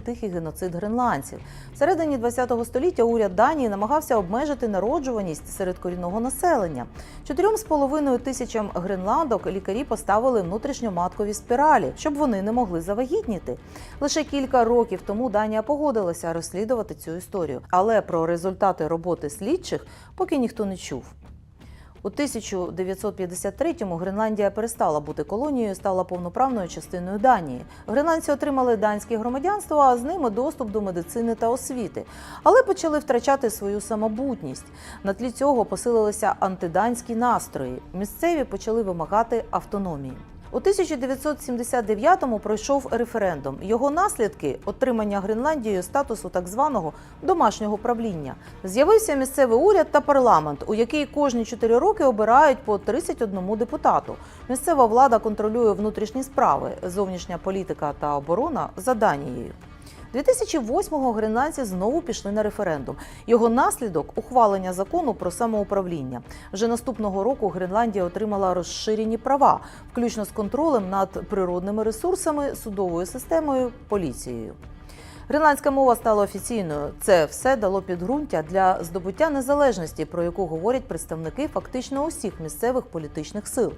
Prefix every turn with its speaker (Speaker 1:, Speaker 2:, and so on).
Speaker 1: тихий геноцид гренландців. Всередині ХХ століття уряд Данії намагався обмежити народжуваність серед корінного населення. Чотирьом з половиною тисячам гренландок лікарі поставили внутрішньоматкові спіралі, щоб вони не могли завагітніти. Лише кілька років тому Данія погодилася розслідувати цю історію, але про результати роботи слідчих поки ніхто не чув. У 1953-му Гренландія перестала бути колонією, стала повноправною частиною Данії. Гренландці отримали данське громадянство, а з ними доступ до медицини та освіти, але почали втрачати свою самобутність. На тлі цього посилилися антиданські настрої. Місцеві почали вимагати автономії. У 1979-му пройшов референдум. Його наслідки отримання Гренландією статусу так званого домашнього правління. З'явився місцевий уряд та парламент, у який кожні 4 роки обирають по 31 депутату. Місцева влада контролює внутрішні справи, зовнішня політика та оборона за Данією. 2008-го гренландці знову пішли на референдум. Його наслідок ухвалення закону про самоуправління. Вже наступного року Гренландія отримала розширені права, включно з контролем над природними ресурсами, судовою системою, поліцією. Гренландська мова стала офіційною. Це все дало підґрунтя для здобуття незалежності, про яку говорять представники фактично усіх місцевих політичних сил.